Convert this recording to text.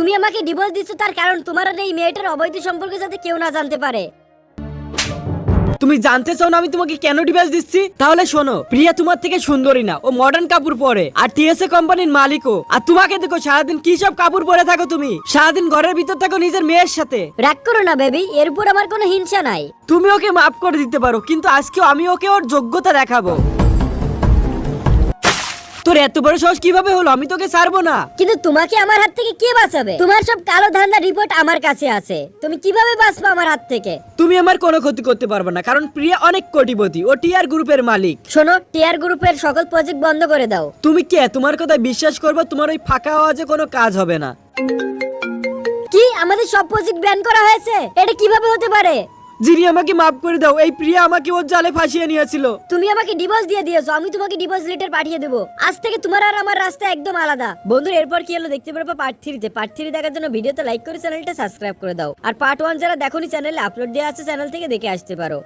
তুমি আমাকে ডিভোর্স দিচ্ছ তার কারণ তোমার আর এই মেয়েটার অবৈধ সম্পর্কে যাতে কেউ না জানতে পারে। তুমি জানতে চাও না আমি তোমাকে কেন ডিভাইস দিচ্ছি? তাহলে শোনো প্রিয়া তোমার থেকে সুন্দরী না ও মডার্ন কাপড় পরে আর টিএসএ কোম্পানির মালিকও। আর তোমাকে দেখো সারাদিন কি সব কাপড় পরে থাকো তুমি? সারাদিন ঘরের ভিতর থাকো নিজের মেয়ের সাথে। রাগ করো না বেবি এর উপর আমার কোনো হিংসা নাই। তুমি ওকে মাফ করে দিতে পারো কিন্তু আজকেও আমি ওকে ওর যোগ্যতা দেখাবো। তোর এত বড় সাহস কীভাবে হলো? আমি তোকে ছাড়বো না। কিন্তু তোমাকে আমার হাত থেকে কে বাঁচাবে? তোমার সব কালো ধান্দা রিপোর্ট আমার কাছে আছে। তুমি কীভাবে বাঁচবে আমার হাত থেকে? তুমি আমার কোনো ক্ষতি করতে পারবে না কারণ প্রিয়া অনেক কোটিপতি। ও টিআর গ্রুপের মালিক। শোনো টিয়ার গ্রুপের সকল প্রজেক্ট বন্ধ করে দাও। তুমি কে তোমার কথা বিশ্বাস করব? তোমার ওই ফাঁকা আওয়াজে কোনো কাজ হবে না। কি? আমাদের সব প্রজেক্ট ব্যান করা হয়েছে? এটা কীভাবে হতে পারে? যিনি আমাকে মাফ করে দাও, এই প্রিয়া আমাকে ওর জালে ফাঁসিয়ে নিয়েছিল। তুমি আমাকে ডিভোর্স দিয়ে দিয়েছ, আমি তোমাকে ডিভোর্স লেটার পাঠিয়ে দেবো। আজ থেকে তোমার আর আমার রাস্তা একদম আলাদা। বন্ধুর, এরপর কি হলো দেখতে পারব পার্ট থ্রিতে পার্ট থ্রি দেখার জন্য ভিডিওতে লাইক করে চ্যানেলটা সাবস্ক্রাইব করে দাও। আর পার্ট ওয়ান যারা দেখোনি চ্যানেলে আপলোড দেওয়া আছে চ্যানেল থেকে দেখে আসতে পারো।